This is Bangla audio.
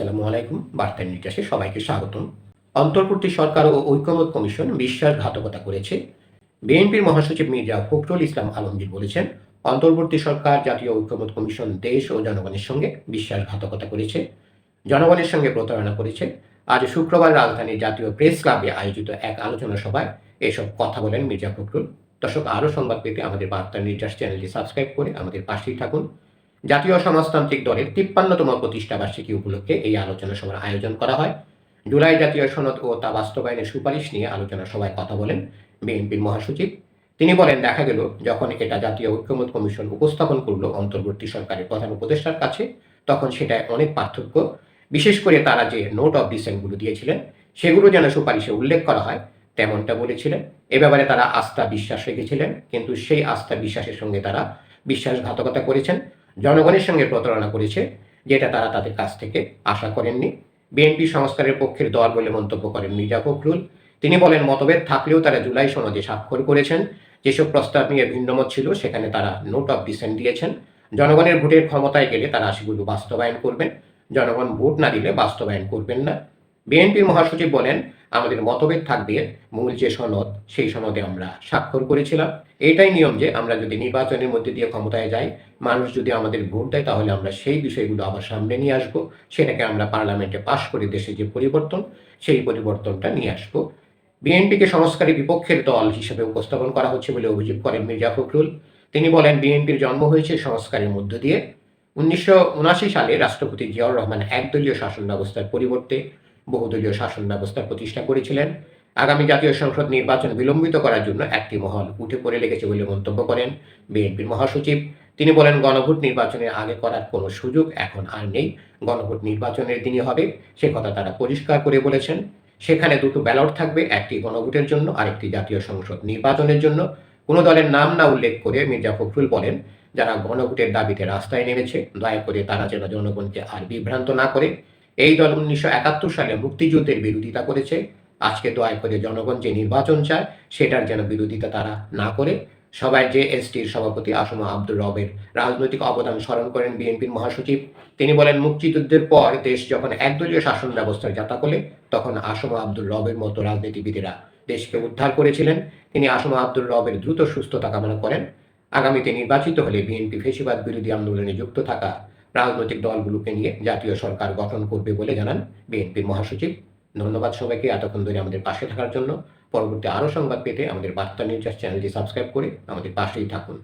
আসসালামু আলাইকুম, বার্তা নির্যাসে সবাইকে স্বাগতম। অন্তর্বর্তী সরকার ও ঐকমত কমিশন বিশ্বাসঘাতকতা করেছে। বিএনপির মহাসচিব মির্জা ফখরুল ইসলাম আলমগীর বলেছেন, অন্তর্বর্তী সরকার জাতীয় ঐকমত কমিশন দেশ ও জনগণের সঙ্গে বিশ্বাসঘাতকতা করেছে, জনগণের সঙ্গে প্রতারণা করেছে। আজ শুক্রবার রাজধানীর জাতীয় প্রেস ক্লাবে আয়োজিত এক আলোচনা সভায় এসব কথা বলেন মির্জা ফখরুল। দর্শক, আরও সংবাদ পেতে আমাদের বার্তা নির্যাস চ্যানেলটি সাবস্ক্রাইব করে আমাদের পাশেই থাকুন। জাতীয় সমাজতান্ত্রিক দলের তিপ্পান্নতম প্রতিষ্ঠা বার্ষিকী উপলক্ষে এই আলোচনা সভার আয়োজন করা হয়। জুলাই জাতীয় সনদ ও তা বাস্তবায়নের সুপারিশ নিয়ে আলোচনা সভায় কথা বলেন বিএনপির মহাসচিব। তিনি বলেন, দেখা গেল, যখন এটা জাতীয় ঐক্যমত কমিশন উপস্থাপন করল অন্তর্বর্তী সরকারের প্রধান উপদেষ্টার কাছে, তখন সেটায় অনেক পার্থক্য। বিশেষ করে তারা যে নোট অফ ডিসেন্টগুলো দিয়েছিলেন, সেগুলো যেন সুপারিশে উল্লেখ করা হয়, তেমনটা বলেছিলেন। এ ব্যাপারে তারা আস্থা বিশ্বাস রেখেছিলেন, কিন্তু সেই আস্থা বিশ্বাসের সঙ্গে তারা বিশ্বাসঘাতকতা করেছেন। জনগণের সঙ্গে প্রতারণা করেছে, যেটা তারা তাদের কাছ থেকে আশা করেননি। বিএনপি সংস্কারের পক্ষের দল বলে মন্তব্য করেন মির্জা ফখরুল। তিনি বলেন, মতভেদ থাকলেও তারা জুলাই সনদে স্বাক্ষর করেছেন। যেসব প্রস্তাব নিয়ে ভিন্নমত ছিল, সেখানে তারা নোট অফ ডিসেন্ট দিয়েছেন। জনগণের ভোটের ক্ষমতায় গেলে তারা সেগুলো বাস্তবায়ন করবেন। জনগণ ভোট না দিলে বাস্তবায়ন করবেন না। বিএনপির মহাসচিব বলেন আমাদের মতভেদ থাকবে, মূল যে সনদ, সেই সনদে আমরা স্বাক্ষর করেছিলাম। এটাই নিয়ম যে আমরা যদি নির্বাচনের মধ্যে দিয়ে ক্ষমতায় যাই, মানুষ যদি আমাদের ভোট দেয়, তাহলে আমরা সেই বিষয়গুলো আবার সামনে নিয়ে আসব। সেটাকে আমরা পার্লামেন্টে পাশ করে দেশে যে পরিবর্তন, সেই পরিবর্তনটা নিয়ে আসব। বিএনপিকে সংস্কারী বিপক্ষের দল হিসেবে উপস্থাপন করা হচ্ছে বলে অভিযোগ করেন মির্জা ফখরুল। তিনি বলেন, বিএনপির জন্ম হয়েছে সংস্কারের মধ্য দিয়ে। উনিশশো উনাশি সালে রাষ্ট্রপতি জিয়াউর রহমান একদলীয় শাসন ব্যবস্থার পরিবর্তে বহুদলীয় শাসন ব্যবস্থার প্রতিষ্ঠা করেছিলেন। আগামী জাতীয় সংসদ নির্বাচন বিলম্বিত করার জন্য একটি মহল উঠে পড়ে লেগেছে বলে মন্তব্য করেন বিএনপির মহাসচিব। তিনি বলেন, গণভোট নির্বাচনের আগে করার কোনো সুযোগ এখন আর নেই। গণভোট নির্বাচনের দিনই হবে, সে কথা তারা পরিষ্কার করে বলেছেন। সেখানে দুটো ব্যালট থাকবে, একটি গণভোটের জন্য, আরেকটি জাতীয় সংসদ নির্বাচনের জন্য। কোনো দলের নাম না উল্লেখ করে মির্জা ফখরুল বলেন, যারা গণভোটের দাবিতে রাস্তায় নেমেছে, দয়া করে তারা যেন জনগণকে আর বিভ্রান্ত না করে। এই দল উনিশশো একাত্তর সালে মুক্তিযুদ্ধের বিরোধিতা করেছে। আজকে দয়া করে জনগণ যে নির্বাচন চায়, সেটার যেন বিরোধিতা তারা না করে। সবাই যে এসটির সভাপতি আসমা আব্দুর রবের রাজনৈতিক অবদান স্মরণ করেন বিএনপির মহাসচিব, তিনি বলেন, মুক্তিযুদ্ধের পর দেশ যখন একদলীয় শাসন ব্যবস্থার যাতাকলে তখন আসমা আব্দুর রবের মতো রাজনীতিবিদেরা দেশকে উদ্ধার করেছিলেন। তিনি আসমা আব্দুর রবের দ্রুত সুস্থতা কামনা করেন। আগামীতে নির্বাচিত হলে বিএনপি ফেসিবাদ বিরোধী আন্দোলনে যুক্ত থাকা রাজনৈতিক দলগুলোকে নিয়ে জাতীয় সরকার গঠন করবে বলে জানান বিএনপির মহাসচিব। ধন্যবাদ সবাইকে এতক্ষণ ধরে আমাদের পাশে থাকার জন্য। পরবর্তী আরও সংবাদ পেতে আমাদের বার্তা নিউজ চ্যানেলটি সাবস্ক্রাইব করে আমাদের পাশেই থাকুন।